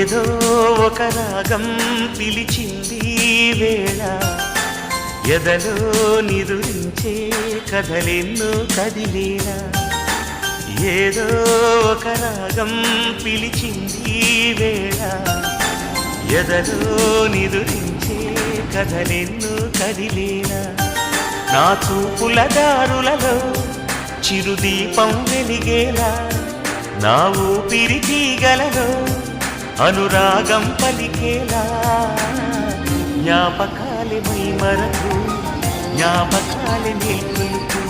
ఏదో ఒక రాగం పిలిచింది వేళ. ఎదలో నిదురించే కథలెన్నో కదిలేలా. ఏదో ఒక రాగం పిలిచింది వేళ. ఎదలో నిదురించే కథలెన్నో కదిలేలా. నా చూపుల దారులలో చిరుదీపం వెలిగేలా. నా ఊపిరి తీగలలో అనురాగం పలికేలా జ్ఞాపకాలే మై మరకు జ్ఞాపకాలే నిల్పులకు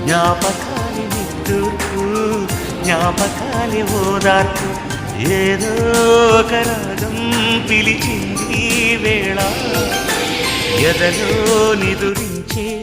జ్ఞాపకాలే నిట్టూర్పు జ్ఞాపకాలే ఓదార్పు ఏదో ఒక రాగం పిలిచింది వేళ ఎదలో నిదురించే